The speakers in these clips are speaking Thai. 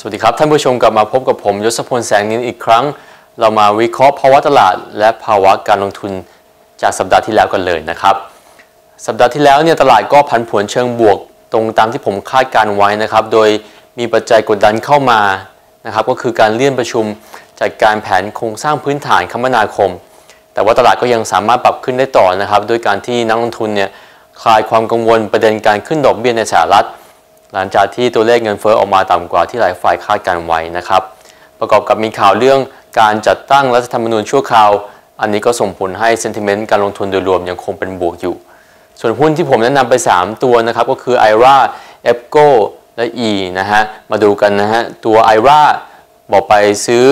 สวัสดีครับ ท่านผู้ชมกลับมาพบกับผมยศพลแสงนินอีกครั้ง เรามาวิเคราะห์ภาวะตลาด และภาวะการลงทุนจากสัปดาห์ที่แล้วกันเลยนะครับ สัปดาห์ที่แล้วเนี่ยตลาดก็ผันผวนเชิงบวก ตรงตามที่ผมคาดการไว้นะครับ โดยมีปัจจัยกดดันเข้ามานะครับ ก็คือการเลื่อนประชุมจัดการแผนโครงสร้างพื้นฐานคมนาคม แต่ว่าตลาดก็ยังสามารถปรับขึ้นได้ต่อนะครับด้วยการที่นักลงทุนเนี่ยคลายความกังวลประเด็นการขึ้นดอกเบี้ยในสหรัฐ หลังจากที่ตัวเลขเงินเฟ้อออกมาต่ำกว่าที่หลายฝ่ายคาดการไว้นะครับ ประกอบกับมีข่าวเรื่องการจัดตั้งรัฐธรรมนูญชั่วคราว อันนี้ก็ส่งผลให้เซนติเมนต์การลงทุนโดยรวมยังคงเป็นบวกอยู่ ส่วนหุ้นที่ผมแนะนำไป 3 ตัวนะครับ ก็คือ IRA EPCO และ E นะฮะ มาดูกันนะฮะ ตัว IRA บอกไปซื้อ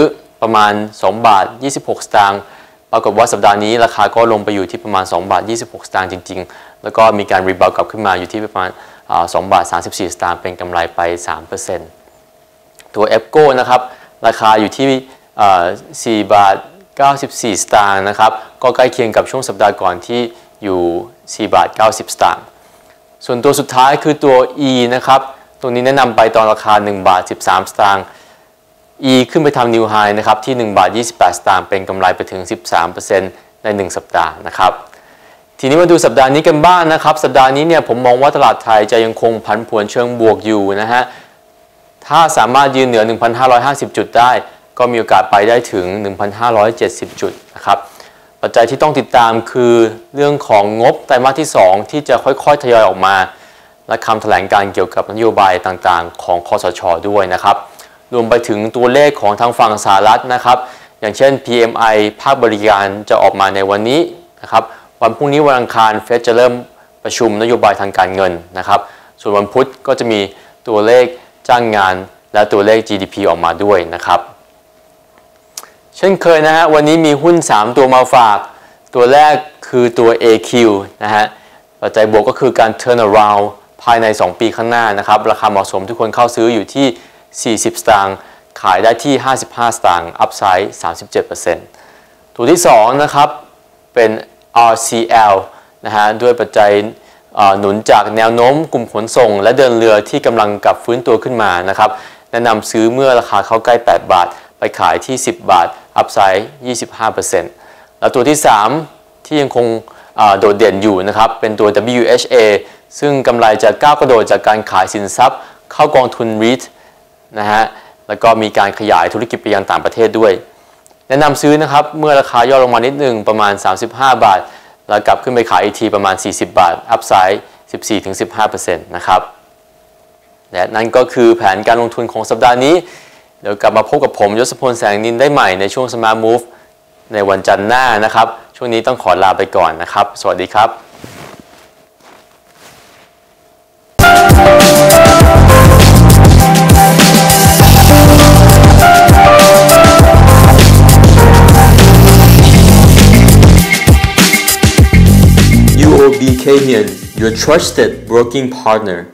ประมาณ 2 บาท 26 สตางค์ปรากฏว่าสัปดาห์นี้ราคาก็ลงไปอยู่ที่ประมาณ 2 บาท 26 สตางค์จริง ๆ แล้วก็มีการรีบาวกลับขึ้นมาอยู่ที่ประมาณ 2บาท34 สตางค์เป็นกำไรไป 3%ตัว e p c o นะครับราคาอยู่ที่ 4 บาท 94 สตางค์นะครับก็ใกล้เคียงกับช่วงสัปดาห์ก่อนที่อยู่ 4 บาท 90 สตางค์ส่วนตัวสุดท้ายคือตัว E นะครับตัวนี้แนะนำไปตอนราคา 1 บาท 13 สตางค์ E ขึ้นไปทำนิวไฮนะครับที่ 1 บาท 28 สตางค์เป็นกำไรไปถึง 13%ใน 1 สัปดาห์นะครับ ทีนี้มาดูสัปดาห์นี้กันบ้างนนะครับ สัปดาห์นี้เนี่ยผมมองว่าตลาดไทยจะยังคงผันผวนเชิงบวกอยู่นะฮะ ถ้าสามารถยืนเหนือ 1,550 จุดได้ ก็มีโอกาสไปได้ถึง 1,570 จุดนะครับ ปัจจัยที่ต้องติดตามคือเรื่องของงบไตรมาสที่ 2 ที่จะค่อยๆ ทยอยออกมา และคำแถลงการเกี่ยวกับนโยบายต่างๆ ของคอสชด้วยนะครับ รวมไปถึงตัวเลขของทางฝั่งสหรัฐนะครับ อย่างเช่น PMI ภาคบริการจะออกมาในวันนี้นะครับ วันพรุ่งนี้วันอังคารเฟดจะเริ่มประชุมนโยบายทางการเงินนะครับ ส่วนวันพุธก็จะมีตัวเลขจ้างงานและตัวเลข GDP ออกมาด้วยนะครับ เช่นเคยนะฮะวันนี้มีหุ้น 3 ตัวมาฝาก ตัวแรกคือตัว AQ นะฮะปัจจัยบวกก็คือการ turn around ภายใน 2 ปีข้างหน้านะครับ ราคาเหมาะสมทุกคนเข้าซื้ออยู่ที่ 40 สตางค์ขายได้ที่ 55 สตางค์อัพไซด์37%ตัวที่ 2 นะครับ เป็น RCL นะฮะด้วยปัจจัยหนุนจากแนวโน้มกลุ่มขนส่ง และเดินเรือที่กำลังกลับฟื้นตัวขึ้นมานะครับแนะนำซื้อเมื่อราคาเข้าใกล้ 8 บาท ไปขายที่ 10 บาท อัพไซด์ 25%แล้วตัวที่ 3 ที่ยังคงโดดเด่นอยู่นะครับ เป็นตัว WHA ซึ่งกำไรจะก้าวกระโดดจากการขายสินทรัพย์ เข้ากองทุน REIT นะฮะแล้วก็มีการขยายธุรกิจไปยังต่างประเทศด้วย แนะนำซื้อนะครับเมื่อราคาย่อลงมานิดหนึ่งประมาณ 35 บาท แล้วกลับขึ้นไปขายอีกทีประมาณ 40 บาท อัพไซด์ 14-15%นะครับ และนั่นก็คือแผนการลงทุนของสัปดาห์นี้ เดี๋ยวกลับมาพบกับผมยศพลแสงนินได้ใหม่ในช่วง Smart Move ในวันจันทร์หน้านะครับ ช่วงนี้ต้องขอลาไปก่อนนะครับ สวัสดีครับ will be Cahan, your trusted working partner.